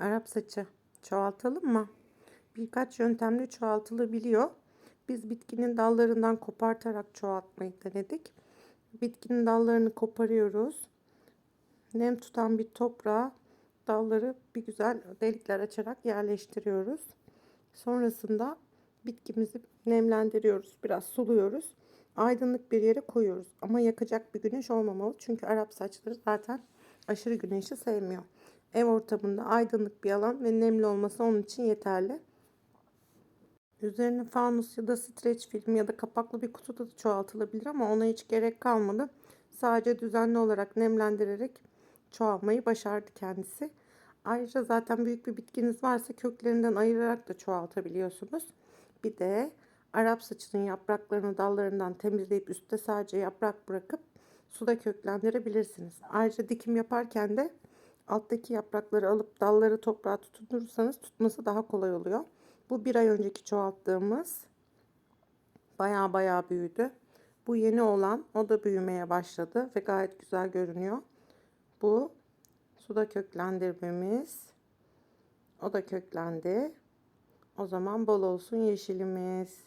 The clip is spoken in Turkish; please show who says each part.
Speaker 1: Arap saçı çoğaltalım mı? Birkaç yöntemle çoğaltılabiliyor. Biz bitkinin dallarından kopartarak çoğaltmayı denedik. Bitkinin dallarını koparıyoruz. Nem tutan bir toprağa dalları bir güzel delikler açarak yerleştiriyoruz. Sonrasında bitkimizi nemlendiriyoruz. Biraz suluyoruz. Aydınlık bir yere koyuyoruz. Ama yakacak bir güneş olmamalı. Çünkü Arap saçları zaten aşırı güneşi sevmiyor. Ev ortamında aydınlık bir alan ve nemli olması onun için yeterli. Üzerine fanus ya da streç film ya da kapaklı bir kutuda da çoğaltılabilir ama ona hiç gerek kalmadı. Sadece düzenli olarak nemlendirerek çoğalmayı başardı kendisi. Ayrıca zaten büyük bir bitkiniz varsa köklerinden ayırarak da çoğaltabiliyorsunuz. Bir de Arap saçının yapraklarını dallarından temizleyip üstte sadece yaprak bırakıp suda köklendirebilirsiniz. Ayrıca dikim yaparken de alttaki yaprakları alıp dalları toprağa tutundurursanız tutması daha kolay oluyor. Bu bir ay önceki çoğalttığımız baya baya büyüdü. Bu yeni olan o da büyümeye başladı ve gayet güzel görünüyor. Bu suda köklendirmemiz. O da köklendi. O zaman bol olsun yeşilimiz.